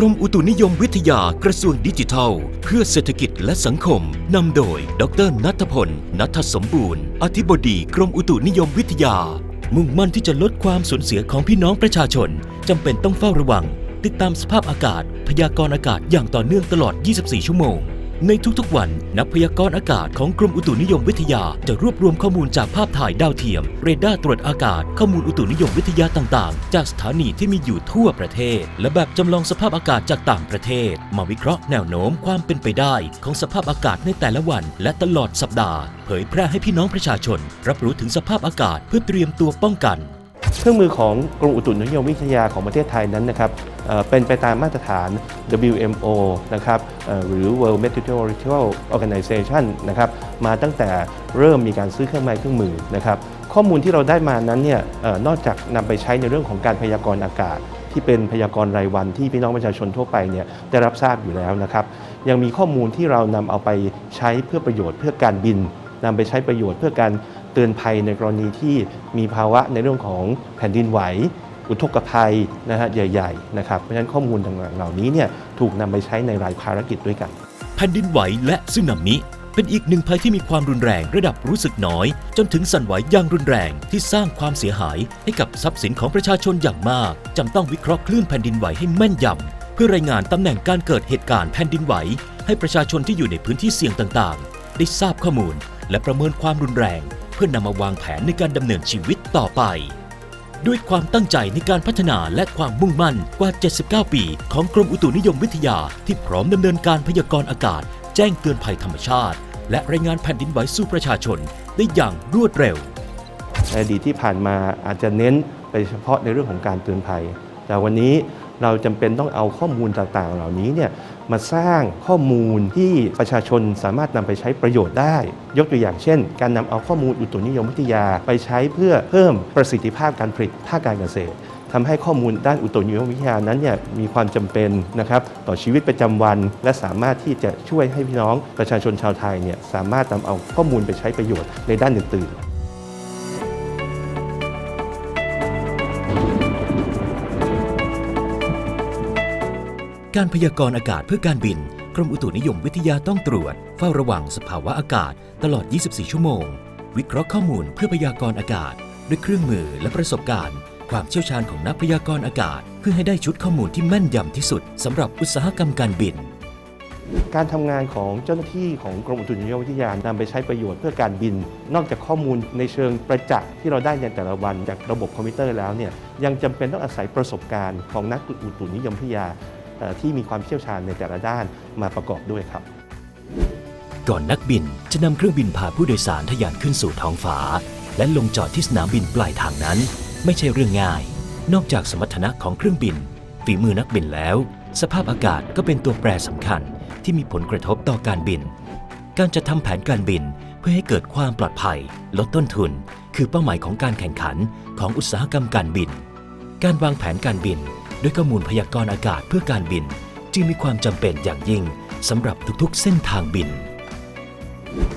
กรมอุตุนิยมวิทยากระทรวงดิจิทัล เพื่อเศรษฐกิจและสังคม นำโดย ดรนัทพล นัทสมบูรณ์ อธิบดีกรมอุตุนิยมวิทยา มุ่งมั่นที่จะลดความสูญเสียของพี่น้องประชาชนจำเป็นต้องเฝ้าระวัง ติดตามสภาพอากาศ พยากรณ์อากาศอย่างต่อเนื่องตลอด 24 ชั่วโมง ในทุกๆ วัน นักพยากรณ์อากาศของกรมอุตุนิยมวิทยาจะรวบรวมข้อมูลจากภาพถ่ายดาวเทียม เรดาร์ตรวจอากาศ ข้อมูลอุตุนิยมวิทยาต่างๆ จากสถานีที่มีอยู่ทั่วประเทศ และแบบจำลองสภาพอากาศจากต่างประเทศ มาวิเคราะห์แนวโน้มความเป็นไปได้ ของสภาพอากาศในแต่ละวัน และตลอดสัปดาห์ เผยแพร่ให้พี่น้องประชาชน รับรู้ถึงสภาพอากาศเพื่อเตรียมตัวป้องกัน เครื่องมือของกรมอุตุนิยมวิทยาของประเทศไทยนั้นนะครับเป็นไปตามมาตรฐาน WMO นะครับหรือ World Meteorological Organization นะครับมาตั้งแต่เริ่มมีการซื้อเครื่องไม้เครื่องมือนะครับข้อมูลที่เราได้มานั้นเนี่ยนอกจากนำไปใช้ในเรื่องของการพยากรณ์อากาศที่เป็นพยากรณ์รายวันที่พี่น้องประชาชนทั่วไปเนี่ยได้รับทราบอยู่แล้วนะครับ ยังมีข้อมูลที่เรานำเอาไปใช้เพื่อประโยชน์เพื่อการบินนำไปใช้ประโยชน์เพื่อการ ตือนภัยในกรณีที่มีภาวะในเรื่องของแผ่นดินไหว อุทกภัยนะฮะใหญ่ๆนะครับเพราะฉะนั้นข้อมูลต่างๆเหล่านี้เนี่ยถูกนำไปใช้ในหลายภารกิจด้วยกัน แผ่นดินไหวและสึนามิเป็นอีกหนึ่งภัยที่มีความรุนแรงระดับรู้สึกน้อย จนถึงสั่นไหวอย่างรุนแรงที่สร้างความเสียหาย ให้กับทรัพย์สินของประชาชนอย่างมากจำต้องวิเคราะห์คลื่นแผ่นดินไหวให้แม่นยำเพื่อรายงานตำแหน่งการเกิดเหตุการณ์แผ่นดินไหว ให้ประชาชนที่อยู่ในพื้นที่เสี่ยงต่างๆ ได้ทราบข้อมูล และประเมินความรุนแรง พื่อนำมาวางแผนในการดำเนินชีวิตต่อไป ด้วยความตั้งใจในการพัฒนาและความมุ่งมั่นกว่า 79 ปี ของกรมอุตุนิยมวิทยาที่พร้อมดำเนินการพยากรณ์อากาศ แจ้งเตือนภัยธรรมชาติ และรายงานแผ่นดินไหวสู่ประชาชน ได้อย่างรวดเร็วในอดีตที่ผ่านมาอาจจะเน้นไปเฉพาะในเรื่องของการเตือนภัย แต่วันนี้เราจำเป็นต้องเอาข้อมูลต่างๆ เหล่านี้เนี่ย มาสร้างข้อมูลที่ประชาชนสามารถนำไปใช้ประโยชน์ได้ ยกตัวอย่างเช่น การนำเอาข้อมูลอุตุนิยมวิทยาไปใช้เพื่อเพิ่มประสิทธิภาพการผลิตภาคการเกษตรทำให้ข้อมูลด้านอุตุนิยมวิทยานั้นเนี่ยมีความจำเป็นนะครับต่อชีวิตประจำวัน และสามารถที่จะช่วยให้พี่น้องประชาชนชาวไทยเนี่ยสามารถนำเอาข้อมูลไปใช้ประโยชน์ในด้านอื่นๆ การพยากรณ์อากาศเพื่อการบิน กรมอุตุนิยมวิทยาต้องตรวจ เฝ้าระวังสภาวะอากาศตลอด 24 ชั่วโมง วิเคราะห์ข้อมูลเพื่อพยากรณ์อากาศ ด้วยเครื่องมือและประสบการณ์ ความเชี่ยวชาญของนักพยากรณ์อากาศ เพื่อให้ได้ชุดข้อมูลที่แม่นยำที่สุดสำหรับอุตสาหกรรมการบิน การทำงานของเจ้าหน้าที่ของกรมอุตุนิยมวิทยานำไปใช้ประโยชน์เพื่อการบิน นอกจากข้อมูลในเชิงประจักษ์ที่เราได้ในแต่ละวันจากระบบคอมพิวเตอร์แล้วเนี่ยยังจำเป็นต้องอาศัยประสบการณ์ของนักอุตุนิยมวิทยา ที่มีความเชี่ยวชาญในแต่ละด้านมาประกอบด้วยครับ ก่อนนักบินจะนำเครื่องบินพาผู้โดยสารทะยานขึ้นสู่ท้องฟ้า และลงจอดที่สนามบินปลายทางนั้น ไม่ใช่เรื่องง่าย นอกจากสมรรถนะของเครื่องบิน ฝีมือนักบินแล้ว สภาพอากาศก็เป็นตัวแปรสำคัญที่มีผลกระทบต่อการบิน การจะทำแผนการบินเพื่อให้เกิดความปลอดภัย ลดต้นทุน คือเป้าหมายของการแข่งขันของอุตสาหกรรมการบิน การวางแผนการบิน ด้วยข้อมูลพยากรณ์อากาศเพื่อการบิน จึงมีความจำเป็นอย่างยิ่งสำหรับทุกๆ เส้นทางบิน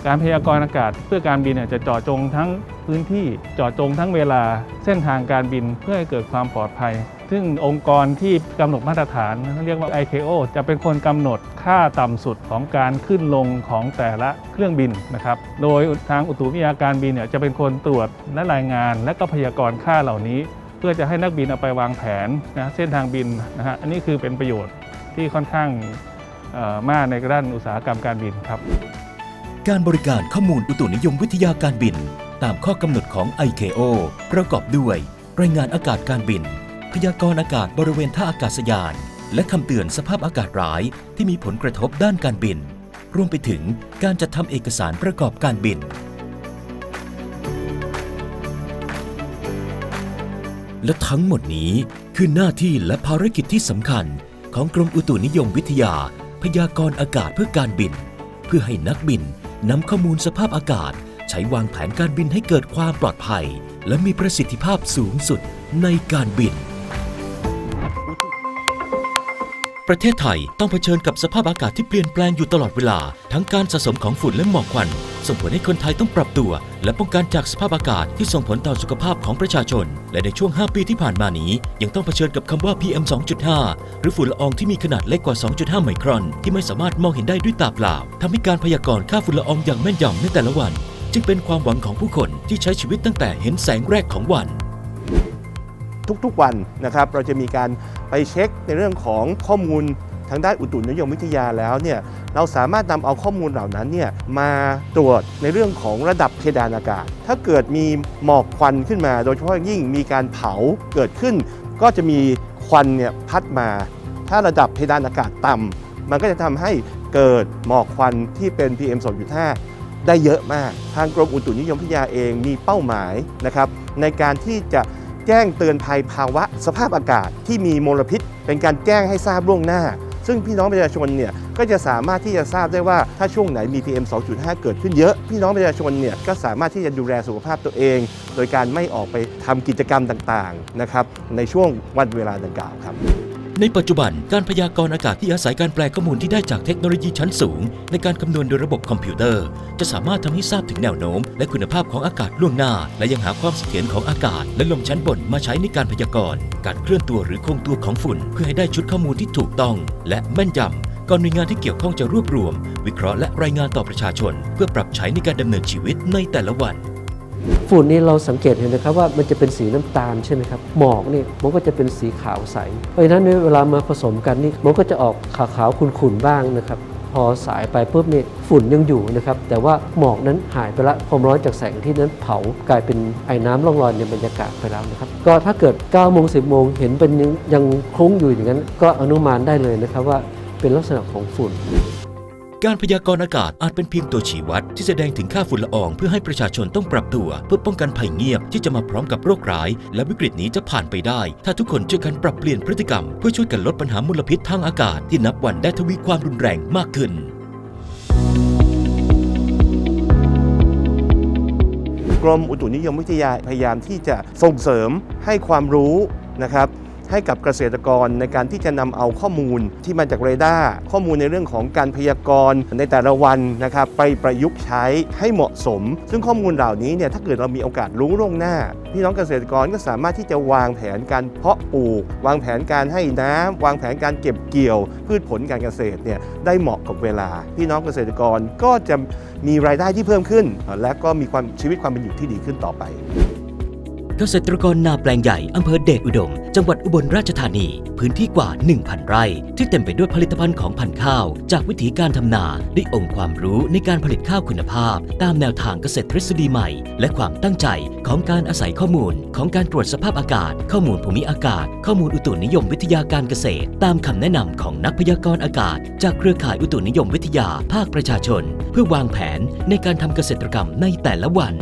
การพยากรณ์อากาศเพื่อการบินเนี่ยจะเจาะจงทั้งพื้นที่เจาะจงทั้งเวลาเส้นทางการบินเพื่อให้เกิดความปลอดภัย ซึ่งองค์กรที่กำหนดมาตรฐานเรียกว่า ICAO จะเป็นคนกำหนดค่าต่ำสุดของการขึ้นลงของแต่ละเครื่องบินนะครับ โดยทางอุตุวิทยาการบินเนี่ยจะเป็นคนตรวจและรายงาน และก็พยากรณ์ค่าเหล่านี้ เพื่อจะให้นักบินเอาไปวางแผนนะเส้นทางบินนะฮะอันนี้คือเป็นประโยชน์ที่ค่อนข้างมากในด้านอุตสาหกรรมการบินครับ การบริการข้อมูลอุตุนิยมวิทยาการบิน ตามข้อกำหนดของ ICAO ประกอบด้วย รายงานอากาศการบิน พยากรณ์อากาศบริเวณท่าอากาศยาน และคำเตือนสภาพอากาศร้ายที่มีผลกระทบด้านการบิน รวมไปถึงการจัดทำเอกสารประกอบการบิน และทั้งหมดนี้คือหน้าที่และภารกิจที่สำคัญของกรมอุตุนิยมวิทยา พยากรณ์อากาศเพื่อการบิน เพื่อให้นักบินนำข้อมูลสภาพอากาศ ใช้วางแผนการบินให้เกิดความปลอดภัย และมีประสิทธิภาพสูงสุดในการบิน ประเทศไทยต้องเผชิญกับสภาพอากาศที่เปลี่ยนแปลงอยู่ตลอดเวลา ทั้งการสะสมของฝุ่นและหมอกควัน ส่งผลให้คนไทยต้องปรับตัว และป้องกันจากสภาพอากาศที่ส่งผลต่อสุขภาพของประชาชน และในช่วง 5 ปีที่ผ่านมานี้ ยังต้องเผชิญกับคำว่า PM 2.5 หรือฝุ่นละอองที่มีขนาดเล็กกว่า 2.5 ไมครอน ที่ไม่สามารถมองเห็นได้ด้วยตาเปล่าทำให้การพยากรณ์ค่าฝุ่นละอองอย่างแม่นยำในแต่ละวัน จึงเป็นความหวังของผู้คนที่ใช้ชีวิตตั้งแต่เห็นแสงแรกของวัน ทุกๆวันนะครับ เราจะมีการไปเช็คในเรื่องของข้อมูลทางด้านอุตุนิยมวิทยาแล้วเนี่ยเราสามารถนำเอาข้อมูลเหล่านั้นเนี่ยมาตรวจในเรื่องของระดับเพดานอากาศ ถ้าเกิดมีหมอกควันขึ้นมา โดยเฉพาะยิ่งมีการเผาเกิดขึ้น ก็จะมีควันเนี่ยพัดมา ถ้าระดับเพดานอากาศต่ำมันก็จะทำให้เกิดหมอกควันที่เป็น PM 2.5 ได้เยอะมาก ทางกรมอุตุนิยมวิทยาเองมีเป้าหมายนะครับในการที่จะ แจ้งเตือนภัยภาวะ สภาพอากาศที่มีมลพิษ เป็นการแจ้งให้ทราบล่วงหน้า ซึ่งพี่น้องประชาชนเนี่ยก็จะสามารถที่จะทราบได้ว่าถ้าช่วงไหนมี PM 2.5 เกิดขึ้นเยอะ พี่น้องประชาชนเนี่ยก็สามารถที่จะดูแลสุขภาพตัวเอง โดยการไม่ออกไปทำกิจกรรมต่างๆนะครับในช่วงวันเวลาดังกล่าวครับ ในปัจจุบันการพยากรณ์อากาศที่อาศัยการแปลข้อมูลที่ได้จากเทคโนโลยีชั้นสูง ในการคำนวณโดยระบบคอมพิวเตอร์ จะสามารถทำให้ทราบถึงแนวโน้ม และคุณภาพของอากาศล่วงหน้า และยังหาความเสถียรของอากาศ และลมชั้นบนมาใช้ในการพยากรณ์การเคลื่อนตัวหรือคงตัวของฝุ่น เพื่อให้ได้ชุดข้อมูลที่ถูกต้อง และแม่นยำก่อนหน่วยงานที่เกี่ยวข้องจะรวบรวม วิเคราะห์และรายงานต่อประชาชน เพื่อปรับใช้ในการดำเนินชีวิตในแต่ละวัน ฝุ่นนี่เราสังเกตเห็นนะครับว่ามันจะเป็นสีน้ำตาลใช่ไหมครับหมอกนี่มันก็จะเป็นสีขาวใส เพราะฉะนั้นเนี่ยเวลามาผสมกันนี่มันก็จะออกขาวๆขุ่นๆบ้างนะครับพอสายไปปุ๊บนี่ฝุ่นยังอยู่นะครับ แต่ว่าหมอกนั้นหายไปละความร้อนจากแสงที่นั้นเผากลายเป็นไอ้น้ำร่องรอยในบรรยากาศไปแล้วนะครับ ก็ถ้าเกิด9โมง10 โมงเห็นเป็นยังยังคลุ้งอยู่อย่างนั้น ก็อนุมานได้เลยนะครับว่าเป็นลักษณะของฝุ่น การพยากรณ์อากาศอาจเป็นเพียงตัวชี้วัด ที่แสดงถึงค่าฝุ่นละออง เพื่อให้ประชาชนต้องปรับตัว เพื่อป้องกันภัยเงียบที่จะมาพร้อมกับโรคร้าย และวิกฤตนี้จะผ่านไปได้ ถ้าทุกคนช่วยกันปรับเปลี่ยนพฤติกรรม เพื่อช่วยกันลดปัญหามลพิษทางอากาศ ที่นับวันได้ทวีความรุนแรงมากขึ้นกรมอุตุนิยมวิทยาพยายามที่จะส่งเสริมให้ความรู้นะครับ ให้กับเกษตรกรในการที่จะนำเอาข้อมูลที่มาจากเรดาร์ข้อมูลในเรื่องของการพยากรณ์ในแต่ละวันนะครับไปประยุกต์ใช้ให้เหมาะสม ซึ่งข้อมูลเหล่านี้เนี่ยถ้าเกิดเรามีโอกาสรู้ล่วงหน้า พี่น้องเกษตรกรก็สามารถที่จะวางแผนการเพาะปลูก วางแผนการให้น้ำวางแผนการเก็บเกี่ยว พืชผลการเกษตรเนี่ยได้เหมาะกับเวลา พี่น้องเกษตรกรก็จะมีรายได้ที่เพิ่มขึ้น และก็มีความชีวิตความเป็นอยู่ที่ดีขึ้นต่อไป เกษตรกรนาแปลงใหญ่อำเภอเดชอุดม จังหวัดอุบลราชธานี พื้นที่กว่า 1,000 ไร่ ที่เต็มไปด้วยผลิตภัณฑ์ของพันธุ์ข้าว จากวิถีการทำนาด้องค์ความรู้ในการผลิตข้าวคุณภาพ ตามแนวทางเกษตรทฤษฎีใหม่ และความตั้งใจของการอาศัยข้อมูล ของการตรวจสภาพอากาศ ข้อมูลภูมิอากาศ ข้อมูลอุตุนิยมวิทยาการเกษตร ตามคำแนะนำของนักพยากรณ์อากาศ จากเครือข่ายอุตุนิยมวิทยาภาคประชาชน เพื่อวางแผนในการทำเกษตรกรรมในแต่ละวัน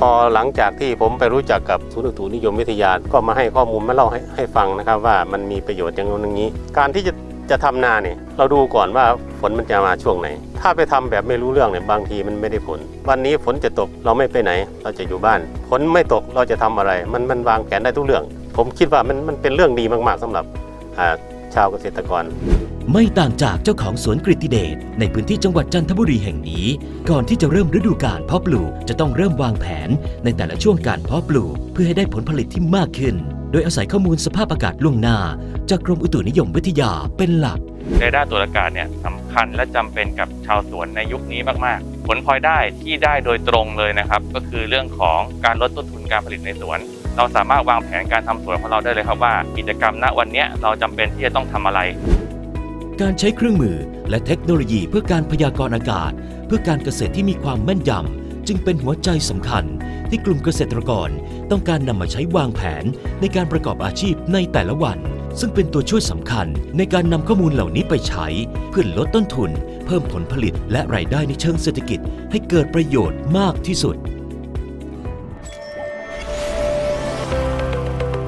พอหลังจากที่ผมไปรู้จักกับศูนย์อุตุนิยมวิทยา ก็มาให้ข้อมูลมาเล่าให้ให้ฟังนะครับว่ามันมีประโยชน์อย่างนู้นอย่างนี้ การที่จะจะทำนาเนี่ยเราดูก่อนว่าฝนมันจะมาช่วงไหน ถ้าไปทำแบบไม่รู้เรื่องเนี่ยบางทีมันไม่ได้ผล วันนี้ฝนจะตกเราไม่ไปไหน เราจะอยู่บ้านฝนไม่ตกเราจะทำอะไร มันมันวางแผนได้ทุกเรื่อง ผมคิดว่ามันมันเป็นเรื่องดีมากๆสำหรับอ่า ชาวเกษตรกร ไม่ต่างจากเจ้าของสวนกฤติเดชในพื้นที่จังหวัดจันทบุรีแห่งนี้ ก่อนที่จะเริ่มฤดูการเพาะปลูกจะต้องเริ่มวางแผน ในแต่ละช่วงการเพาะปลูก เพื่อให้ได้ผลผลิตที่มากขึ้น โดยอาศัยข้อมูลสภาพอากาศล่วงหน้า จากกรมอุตุนิยมวิทยาเป็นหลัก เรดาร์ตรวจอากาศเนี่ยสำคัญและจำเป็นกับชาวสวนในยุคนี้มากๆ ผลพลอยได้ที่ได้โดยตรงเลยนะครับ ก็คือเรื่องของการลดต้นทุนการผลิตในสวน เราสามารถวางแผนการทำสวนของเราได้เลยครับว่ากิจกรรมณวันนี้เราจำเป็นที่จะต้องทำอะไร การใช้เครื่องมือและเทคโนโลยีเพื่อการพยากรณ์อากาศ เพื่อการเกษตรที่มีความแม่นยำจึงเป็นหัวใจสำคัญ ที่กลุ่มเกษตรกร ต้องการนำมาใช้วางแผนในการประกอบอาชีพในแต่ละวัน ซึ่งเป็นตัวช่วยสำคัญในการนำข้อมูลเหล่านี้ไปใช้ เพื่อลดต้นทุน เพิ่มผลผลิตและรายได้ในเชิงเศรษฐกิจ ให้เกิดประโยชน์มากที่สุด